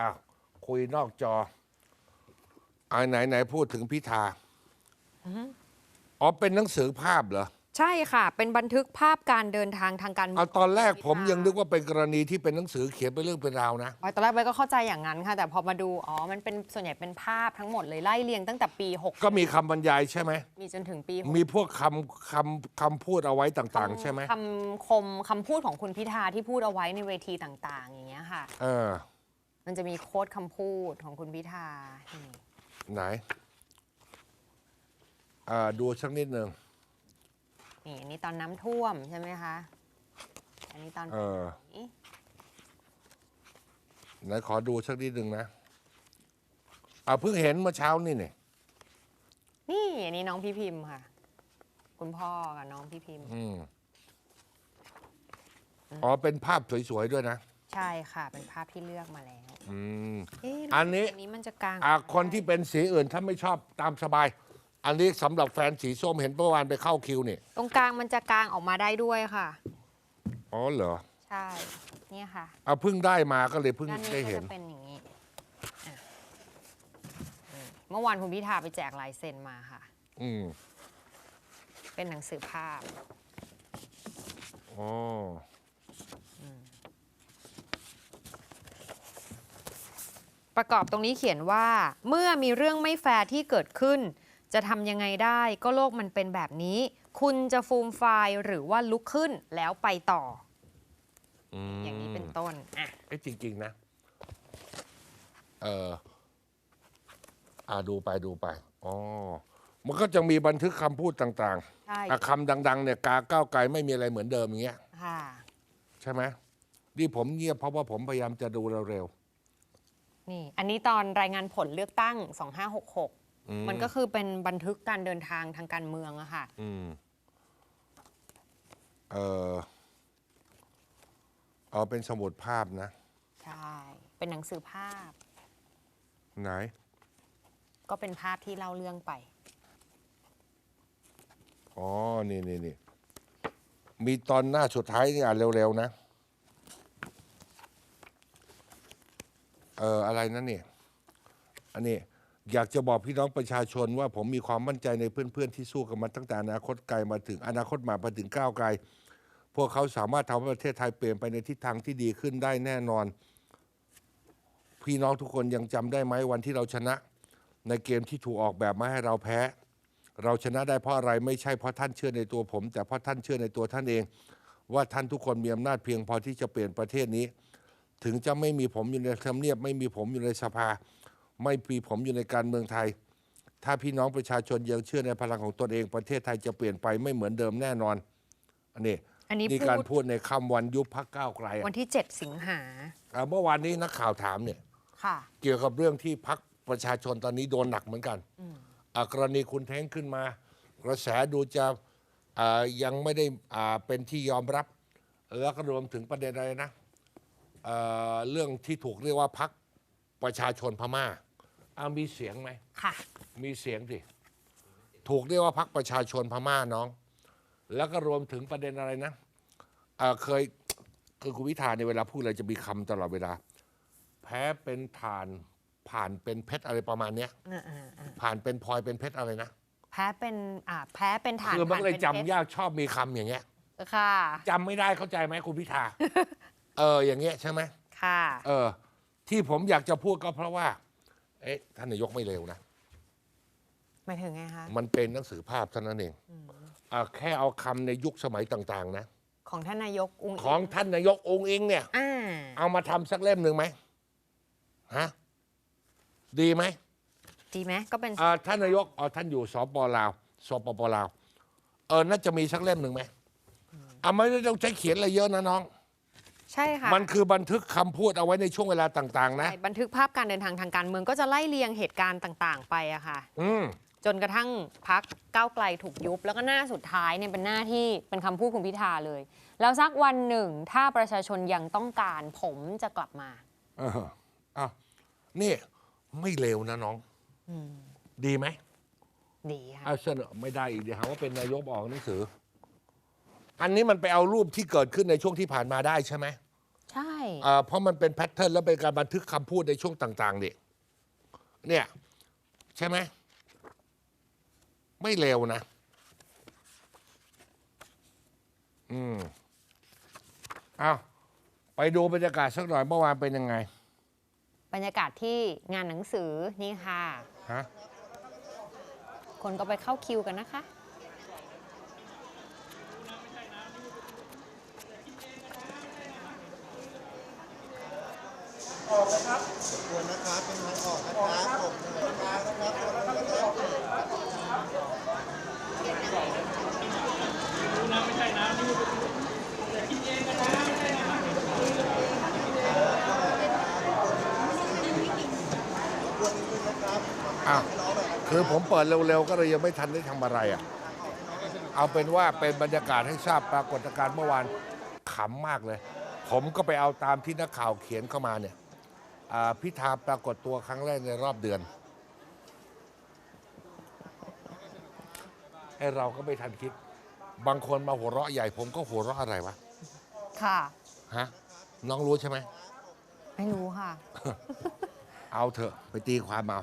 อ้าวคุยนอกจออ่าไหนไหนพูดถึงพิธาอ๋อเป็นหนังสือภาพเหรอ ใช่ค่ะ เป็นบันทึกภาพการเดินทางทางการเมืเอาองตอนแรกพิธาผมยังนึกว่าเป็นกรณีที่เป็นหนังสือเขียนเป็นเรื่องเป็นราวนะ อ๋อตอนแรกใบก็เข้าใจอย่างนั้นค่ะ แต่พอมาดู อ๋อ มันเป็นส่วนใหญ่เป็นภาพทั้งหมดเลยไล่เรียงตั้งแต่ปี6ก็มีคำบรรยายใช่ไหม มีจนถึงปี6มีพวกคำคำคำพูดเอาไว้ต่าง ๆ ใช่ไหม คำคมคำพูดของคุณพิธาที่พูดเอาไว้ในเวทีต่าง ๆ อย่างเงี้ยค่ะ เออ มันจะมีโค้ดคำพูดของคุณพิธานี่ไหน อ่า ดูสักนิดหนึ่งนี่อันนี้ตอนน้ำท่วมใช่ไหมคะ อันนี้ตอนเออนี้ไหนขอดูสักนิดหนึ่งนะอ่าเพิ่งเห็นเมื่อเช้านี่เนี่ยนี่อันนี้น้องพี่พิมพ์ค่ะ คุณพ่อกับน้องพี่พิมพ์ อืมอ๋อ เป็นภาพสวย ๆ ด้วยนะ ใช่ค่ะ เป็นภาพที่เลือกมาแล้วอืม เะอันนี้อันนี้มันจะกลางอ่าคนที่เป็นสีอื่นถ้าไม่ชอบตามสบาย อันนี้สำหรับแฟนสีส้มเห็นเมื่อวานไปเข้าคิวนี่ตรงกลางมันจะกลางออกมาได้ด้วยค่ะ อ๋อเหรอใช่เนี่ยค่ะเอาเพิ่งได้มาก็เลยเพิ่งด้านนี้ได้ก็เห็น จะเป็นอย่างนี้อะอืมเมื่อวานคุณพิธาไปแจกลายเซ็นมาค่ะ อืมเป็นหนังสือภาพ อ๋อ ประกอบตรงนี้เขียนว่า เมื่อมีเรื่องไม่แฟร์ที่เกิดขึ้น จะทำยังไงได้ก็โลกมันเป็นแบบนี้ คุณจะฟูมไฟล์หรือว่าลุกขึ้นแล้วไปต่ออืมอย่างนี้เป็นต้นอะเอ้จริง ๆ นะ เอออ่าดูไปดูไป อ๋อ มันก็จะมีบันทึกคำพูดต่างใช่ๆอะคำดัง ๆ เนี่ย กาก้าวไกลไม่มีอะไรเหมือนเดิมอย่างเงี้ย ค่ะ ใช่ไหมนี่ผมเงียบเพราะว่าผมพยายามจะดูเร็ว นี่ อันนี้ตอนรายงานผลเลือกตั้ง 2566ๆอืมันก็คือเป็นบันทึกการเดินทางทางการเมืองอะค่ะอืมเออเอาเป็นสมุดภาพนะ ใช่ เป็นหนังสือภาพ ไหน ก็เป็นภาพที่เล่าเรื่องไป อ๋อ นี่นี่นี่มีตอนหน้าสุดท้ายนี่อ่านเร็วๆนะ เอ่ออะไรนั่นเนี่ยอันนี้อยากจะบอกพี่น้องประชาชนว่าผมมีความมั่นใจในเพื่อนๆ ที่สู้กันมาตั้งแต่อนาคตไกลมาถึงอนาคตมามาถึงก้าวไกล พวกเขาสามารถทำให้ประเทศไทยเปลี่ยนไปในทิศทางที่ดีขึ้นได้แน่นอน พี่น้องทุกคนยังจำได้ไหมวันที่เราชนะ ในเกมที่ถูกออกแบบมาให้เราแพ้ เราชนะได้เพราะอะไรไม่ใช่เพราะท่านเชื่อในตัวผม แต่เพราะท่านเชื่อในตัวท่านเอง ว่าท่านทุกคนมีอำนาจเพียงพอที่จะเปลี่ยนประเทศนี้ ถึงจะไม่มีผมอยู่ในทำเนียบ ไม่มีผมอยู่ในสภา ไม่มีผมอยู่ในการเมืองไทย ถ้าพี่น้องประชาชนยังเชื่อในพลังของตนเองประเทศไทยจะเปลี่ยนไปไม่เหมือนเดิมแน่นอน อันนี้อันนี้นี่พูการดพูดในคำวันยุบพักก้าวไกลอะวันที่ 7 สิงหาอ่าเมื่อวานนี้นักข่าวถามเนี่ยค่ะเกี่ยวกับเรื่องที่พักประชาชนตอนนี้โดนหนักเหมือนกันอ่ากรณีคุณแท้งขึ้นมา กระแสดูจะอ่ายังไม่ได้อ่าเป็นที่ยอมรับ แล้วก็รวมถึงประเด็นอะไรนะ เอ่อเรื่องที่ถูกเรียกว่าพักประชาชนพม่าเอามีเสียงไหม ค่ะ มีเสียงสิถูกเรียกว่าพักประชาชนพม่าน้อง แล้วก็รวมถึงประเด็นอะไรนะเอ่อเคยคือคุณวิธาในยเวลาพูดอะไรจะมีคำตลอดเวลา แพ้เป็นผ่านผ่านเป็นเพชรอะไรประมาณเนี้ย อ่าอ่าอ่าผ่านเป็นพลอยเป็นเพชรอะไรนะแพ้เป็นอ่าแพ้เป็นฐานคือมันก็เลยผ่าจำป็นพชรยากชอบมีคำอย่างเงี้ยค่ะ จำไม่ได้เข้าใจไหมคุณพิธา เอออย่างเงี้ยใช่ไหมค่ะ เออ ที่ผมอยากจะพูดก็เพราะว่า เอ๊ะท่านนายกไม่เร็วนะ หมายถึงไงคะ มันเป็นหนังสือภาพเท่านั้นเองอ่าแค่เอาคำในยุคสมัยต่างๆ นะ ของท่านนายกอุ้งของท่านนายกองค์เองเนี่ย อ่า เอามาทำสักเล่มหนึ่งไหมฮะดีไหมดีไหมก็เป็นอ่าท่านนายกอ๋อท่านอยู่สปลาวสปปลาวเออน่าจะมีสักเล่มหนึ่งไหมอ่าไม่ได้ต้องใช้เขียนอะไรเยอะนะน้อง ใช่ค่ะมันคือบันทึกคำพูดเอาไว้ในช่วงเวลาต่าง ๆ นะ ใช่บันทึกภาพการเดินทางทางการเมืองก็จะไล่เรียงเหตุการณ์ต่าง ๆ ไปอะค่ะ อืม จนกระทั่งพักก้าวไกลถูกยุบ แล้วก็หน้าสุดท้ายเนี่ยเป็นหน้าที่เป็นคำพูดคุณพิธาเลย แล้วสักวันหนึ่งถ้าประชาชนยังต้องการผมจะกลับมา เอออ้าวนี่ไม่เลวนะน้อง ดีไหมดีค่ะ เอาเสนอไม่ได้อีกเดี๋ยวหาว่าเป็นนายกออกหนังสือ อันนี้มันไปเอารูปที่เกิดขึ้นในช่วงที่ผ่านมาได้ใช่ไหมใช่อ่าเพราะมันเป็นแพทเทิร์นแล้วเป็นการบันทึกคำพูดในช่วงต่างๆนี่เนี่ย ใช่ไหมไม่เร็วนะ อืมเอาไปดูบรรยากาศสักหน่อยเมื่อวานเป็นยังไง บรรยากาศที่งานหนังสือนี่ค่ะ ฮะ คนก็ไปเข้าคิวกันนะคะ ควรนะครับเป็นทางออกนะครับผมทางนะครับอ้าวคือผมเปิดเร็วๆ ก็เลยยังไม่ทันได้ทำอะไรอะ เอาเป็นว่าเป็นบรรยากาศให้ทราบปรากฏการณ์เมื่อวานขำมากเลย ผมก็ไปเอาตามที่นักข่าวเขียนเข้ามาเนี่ยอ่า พิธาปรากฏตัวครั้งแรกในรอบเดือนไอเราก็ไม่ทันคิด บางคนมาหัวเราะใหญ่ผมก็หัวเราะอะไรวะ ค่ะ ฮะ น้องรู้ใช่ไหม ไม่รู้ค่ะ เอาเถอะไปตีความเอา